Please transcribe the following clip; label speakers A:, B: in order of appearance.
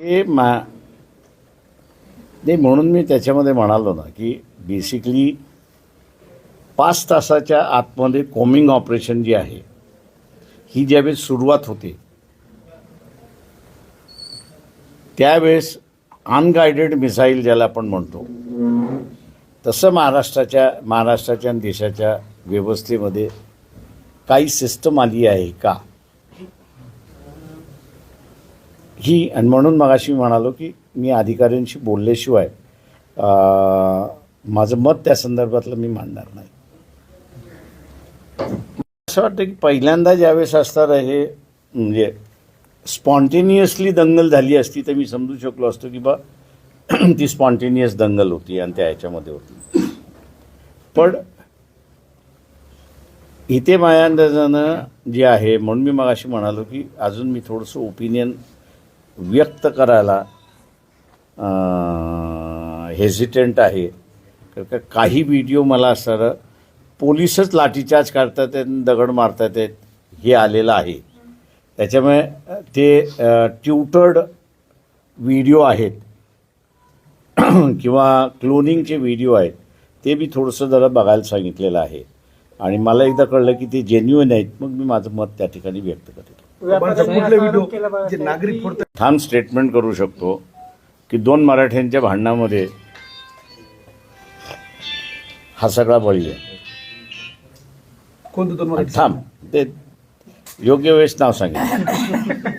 A: ते मा नाही म्हणून मी त्याच्यामध्ये म्हणालो ना की बेसिकली पाच तासाच्या आतमध्ये कोमिंग ऑपरेशन जी आहे ही ज्यावेळेस सुरुवात होते त्यावेळेस अनगायडेड मिसाईल ज्याला आपण म्हणतो तसं महाराष्ट्राच्या महाराष्ट्राच्या आणि देशाच्या व्यवस्थेमध्ये काही सिस्टम आली आहे का? ही आणि म्हणून मगाशी म्हणालो की मी अधिकाऱ्यांशी बोलल्याशिवाय माझं मत त्या संदर्भातलं मी मांडणार नाही. असं वाटतं की पहिल्यांदा ज्यावेळेस असणार हे म्हणजे स्पॉन्टेनियसली दंगल झाली असती तर मी समजू शकलो असतो की बा ती स्पॉन्टेनियस दंगल होती आणि त्या ह्याच्यामध्ये होती. पण इथे माझ्या अंदाजानं जे आहे म्हणून मी मग अशी म्हणालो की अजून मी थोडंसं ओपिनियन व्यक्त करायला हेझिटंट आहे. कारण का काही व्हिडिओ मला सर पोलिसच लाठीचार्ज करतात आहेत आणि दगड मारतात आहेत हे आलेलं आहे. त्याच्यामुळे ते ट्युटर्ड व्हिडिओ आहेत. किंवा क्लोनिंगचे व्हिडिओ आहेत. ते मी थोडंसं जरा बघायला सांगितलेलं आहे. आणि मला एकदा कळलं की ते जेन्युइन आहेत मग मी माझं मत त्या ठिकाणी व्यक्त
B: करेल कुठले व्हिडिओ जे नागरिक फोडतात.
A: ठाम स्टेटमेंट करू शकतो की दोन मराठ्यांच्या भांडणामध्ये हा सगळा बळी आहे.
B: कोणतं दोन
A: थांब ते योग्य वेळेस नाव सांगेल